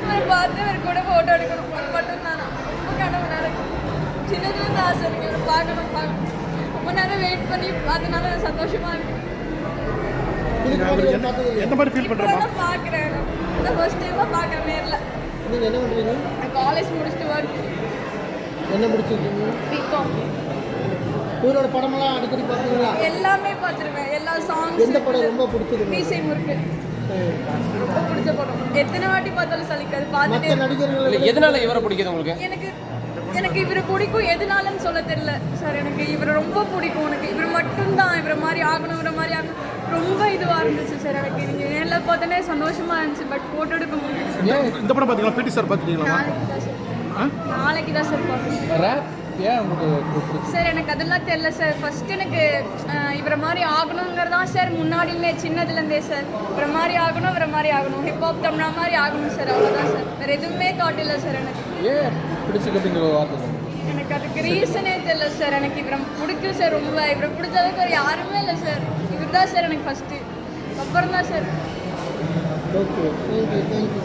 இவரை பார்த்து இவர் கூட ஃபோட்டோ எடுக்கணும் அது மட்டும் தான் ரொம்ப கனவு நடக்கும் சின்னதுலேருந்து ஆசை இருக்கு இவரை பார்க்கணும் பார்க்கணும் ரொம்ப நேரம் வெயிட் பண்ணி பார்த்தனால எனக்கு சந்தோஷமா இருக்கு? எந்த மாதிரி ஃபீல் பார்க்குறேன் இந்த ஃபர்ஸ்ட் டைமாக பார்க்குறேன் நேரில் நீங்க என்ன பண்றீங்க நான் காலேஜ் முடிச்சுட்டு ஒர்க் என்ன முடிச்சிருக்கீங்க பிகாம் இவரோட படமெல்லாம் அடிக்கடி எல்லாமே பார்த்துருவேன் எல்லா சாங்ஸ் எந்த படம் ரொம்ப பிடிச்சது உங்களுக்கு? மீசை முறுக்கு ரொம்ப பிடிச்ச படம் எத்தனை வாட்டி பார்த்தாலும் சலிக்காது. பார்த்துட்டே நடிகர்களை இல்லை எதனால இவரை பிடிக்குது உங்களுக்கு? எனக்கு எனக்கு இவரை பிடிக்கும் எதனாலன்னு சொல்ல தெரியல. சார் எனக்கு இவரை ரொம்ப பிடிக்கும். எனக்கு இவர் மட்டும்தான் இவரை மாதிரி ஆகணும் இவரை மாதிரி ஆகணும். ரொம்ப இதுவாக இருந்துச்சு சார் எனக்கு. நீங்கள் நேரில் பார்த்தோன்னே சந்தோஷமா இருந்துச்சு பட் ஃபோட்டோ எடுக்க முடியல இந்த படம் பார்த்தீங்களா பிடி சார் பார்த்துட்டீங்களா நாளைக்கு தான் சார். நாளைக்கு தான் சார் பார்க்கணும் எனக்கு அதெல்லாம் தெரியல சார். ஃபர்ஸ்ட் எனக்கு இவரை மாதிரி ஆகணுங்கிறதான் சார் முன்னாடிலே சின்னதுலேருந்தே சார். இவரை மாதிரி ஆகணும் இவரை மாதிரி ஆகணும். ஹிப்ஹாப் தமிழா மாதிரி ஆகணும் சார் அவ்வளோதான் சார். வேறு எதுவுமே தாட் இல்லை சார் எனக்கு. ஏன் பிடிச்சிக்கிட்டீங்க வார்த்தை எனக்கு அதுக்கு ரீசனே தெரியல சார். எனக்கு இவரை பிடிக்கும் சார் ரொம்ப. இவரை பிடிச்ச அளவுக்கு யாருமே இல்லை சார். இவர் தான் சார் எனக்கு ஃபஸ்ட்டு அப்புறம் தான் சார் ஓகே தேங்க்யூ